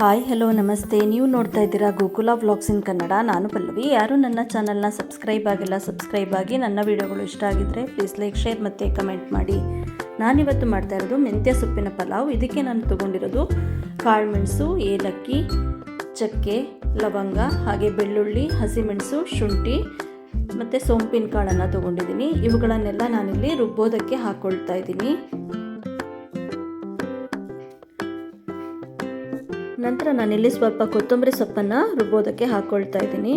Hi, hello, ನಮಸ್ತೆ. ನೀವು ನೋಡ್ತಾ ಇದ್ದೀರಾ ಗೋಕುಲ ವ್ಲಾಗ್ಸ್ ಇನ್ ಕನ್ನಡ. ನಾನು ಪಲ್ಲವಿ. ಯಾರು ನನ್ನ ಚಾನಲ್ನ ಸಬ್ಸ್ಕ್ರೈಬ್ ಆಗಿಲ್ಲ, ಸಬ್ಸ್ಕ್ರೈಬ್ ಆಗಿ. ನನ್ನ ವಿಡಿಯೋಗಳು ಇಷ್ಟ ಆಗಿದ್ದರೆ ಪ್ಲೀಸ್ ಲೈಕ್ ಶೇರ್ ಮತ್ತು ಕಮೆಂಟ್ ಮಾಡಿ. ನಾನಿವತ್ತು ಮಾಡ್ತಾ ಇರೋದು ಮೆಂತ್ಯ ಸೊಪ್ಪಿನ ಪಲಾವ್. ಇದಕ್ಕೆ ನಾನು ತೊಗೊಂಡಿರೋದು ಕಾಳುಮೆಣಸು ಏಲಕ್ಕಿ, ಚಕ್ಕೆ, ಲವಂಗ, ಹಾಗೆ ಬೆಳ್ಳುಳ್ಳಿ, ಹಸಿಮೆಣಸು, ಶುಂಠಿ ಮತ್ತು ಸೋಂಪಿನ ಕಾಳನ್ನು ತೊಗೊಂಡಿದ್ದೀನಿ. ಇವುಗಳನ್ನೆಲ್ಲ ನಾನಿಲ್ಲಿ ರುಬ್ಬೋದಕ್ಕೆ ಹಾಕ್ಕೊಳ್ತಾ ಇದ್ದೀನಿ. ನಂತರ ನಾನಿಲ್ಲಿ ಸ್ವಲ್ಪ ಕೊತ್ತಂಬರಿ ಸೊಪ್ಪನ್ನು ರುಬ್ಬೋದಕ್ಕೆ ಹಾಕ್ಕೊಳ್ತಾ ಇದ್ದೀನಿ.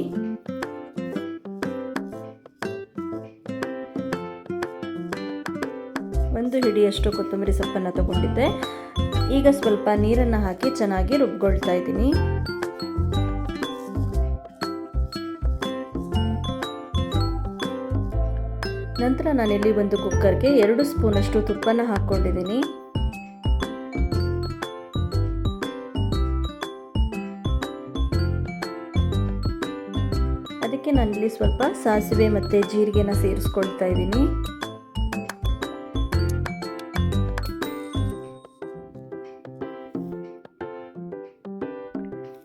ಒಂದು ಹಿಡಿಯಷ್ಟು ಕೊತ್ತಂಬರಿ ಸೊಪ್ಪನ್ನು ತಗೊಂಡಿದ್ದೆ. ಈಗ ಸ್ವಲ್ಪ ನೀರನ್ನು ಹಾಕಿ ಚೆನ್ನಾಗಿ ರುಬ್ಕೊಳ್ತಾ ಇದ್ದೀನಿ. ನಂತರ ನಾನಿಲ್ಲಿ ಒಂದು ಕುಕ್ಕರ್ಗೆ ಎರಡು ಸ್ಪೂನಷ್ಟು ತುಪ್ಪನ ಹಾಕ್ಕೊಂಡಿದ್ದೀನಿ. ಅದಕ್ಕೆ ನಾನಿಲ್ಲಿ ಸ್ವಲ್ಪ ಸಾಸಿವೆ ಮತ್ತು ಜೀರಿಗೆನ ಸೇರಿಸ್ಕೊಳ್ತಾ ಇದ್ದೀನಿ.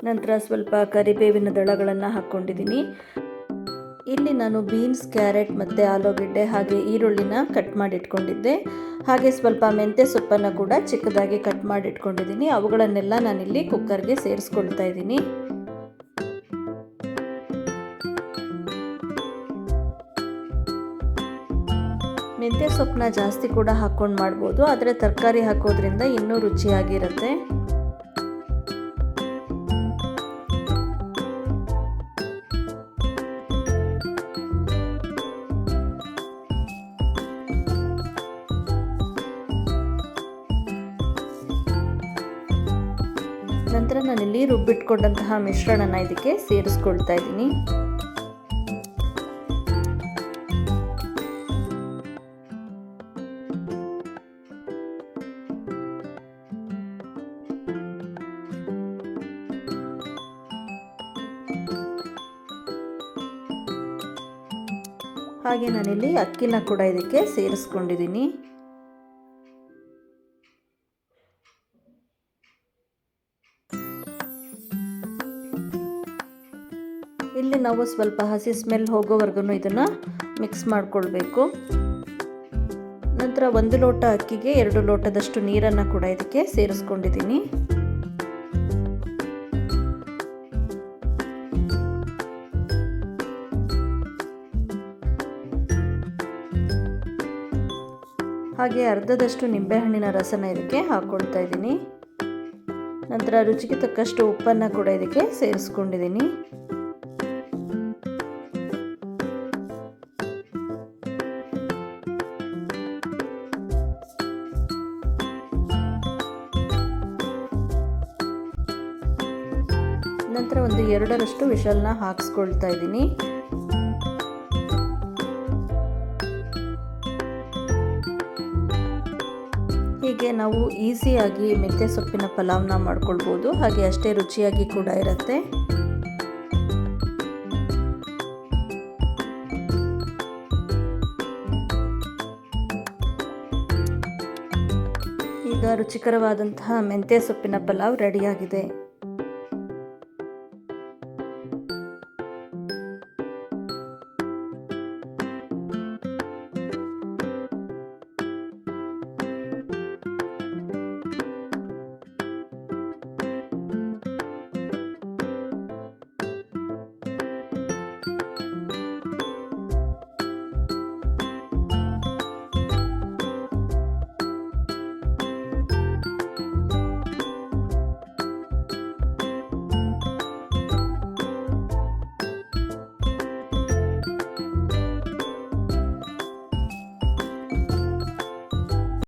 ನಂತರ ಸ್ವಲ್ಪ ಕರಿಬೇವಿನ ದಳಗಳನ್ನು ಹಾಕ್ಕೊಂಡಿದ್ದೀನಿ. ಇಲ್ಲಿ ನಾನು ಬೀನ್ಸ್, ಕ್ಯಾರೆಟ್ ಮತ್ತು ಆಲೂಗೆಡ್ಡೆ ಹಾಗೆ ಈರುಳ್ಳಿನ ಕಟ್ ಮಾಡಿಟ್ಕೊಂಡಿದ್ದೆ. ಹಾಗೆ ಸ್ವಲ್ಪ ಮೆಂತ್ಯ ಸೊಪ್ಪನ್ನು ಕೂಡ ಚಿಕ್ಕದಾಗಿ ಕಟ್ ಮಾಡಿಟ್ಕೊಂಡಿದ್ದೀನಿ. ಅವುಗಳನ್ನೆಲ್ಲ ನಾನಿಲ್ಲಿ ಕುಕ್ಕರ್ಗೆ ಸೇರಿಸ್ಕೊಳ್ತಾ ಇದ್ದೀನಿ. ಮೆಂತ್ಯ ಸೊಪ್ಪನ್ನ ಜಾಸ್ತಿ ಕೂಡ ಹಾಕ್ಕೊಂಡು ಮಾಡ್ಬೋದು. ಆದರೆ ತರಕಾರಿ ಹಾಕೋದ್ರಿಂದ ಇನ್ನೂ ರುಚಿಯಾಗಿರುತ್ತೆ. ನಂತರ ನಾನಿಲ್ಲಿ ರುಬ್ಬಿಟ್ಕೊಂಡಂತಹ ಮಿಶ್ರಣನ ಇದಕ್ಕೆ ಸೇರಿಸ್ಕೊಳ್ತಾ ಇದ್ದೀನಿ. ಹಾಗೆ ನಾನಿಲ್ಲಿ ಅಕ್ಕಿನ ಕೂಡ ಇದಕ್ಕೆ ಸೇರಿಸ್ಕೊಂಡಿದ್ದೀನಿ. ಇಲ್ಲಿ ನಾವು ಸ್ವಲ್ಪ ಹಸಿ ಸ್ಮೆಲ್ ಹೋಗೋವರೆಗೂ ಇದನ್ನು ಮಿಕ್ಸ್ ಮಾಡಿಕೊಳ್ಬೇಕು. ನಂತರ ಒಂದು ಲೋಟ ಅಕ್ಕಿಗೆ ಎರಡು ಲೋಟದಷ್ಟು ನೀರನ್ನು ಕೂಡ ಇದಕ್ಕೆ ಸೇರಿಸ್ಕೊಂಡಿದ್ದೀನಿ. ಹಾಗೆ ಅರ್ಧದಷ್ಟು ನಿಂಬೆಹಣ್ಣಿನ ರಸನ ಇದಕ್ಕೆ ಹಾಕ್ಕೊಳ್ತಾ ಇದ್ದೀನಿ. ನಂತರ ರುಚಿಗೆ ತಕ್ಕಷ್ಟು ಉಪ್ಪನ್ನು ಕೂಡ ಇದಕ್ಕೆ ಸೇರಿಸ್ಕೊಂಡಿದ್ದೀನಿ. ನಂತರ ಒಂದು ಎರಡರಷ್ಟು ವಿಶಲ್ನ ಹಾಕ್ಸ್ಕೊಳ್ತಾ ಇದ್ದೀನಿ. ಹೀಗೆ ನಾವು ಈಸಿಯಾಗಿ ಮೆಂತ್ಯ ಸೊಪ್ಪಿನ ಪಲಾವ್ನ ಮಾಡ್ಕೊಳ್ಬೋದು. ಹಾಗೆ ಅಷ್ಟೇ ರುಚಿಯಾಗಿ ಕೂಡ ಇರುತ್ತೆ. ಈಗ ರುಚಿಕರವಾದಂತಹ ಮೆಂತ್ಯ ಸೊಪ್ಪಿನ ಪಲಾವ್ ರೆಡಿಯಾಗಿದೆ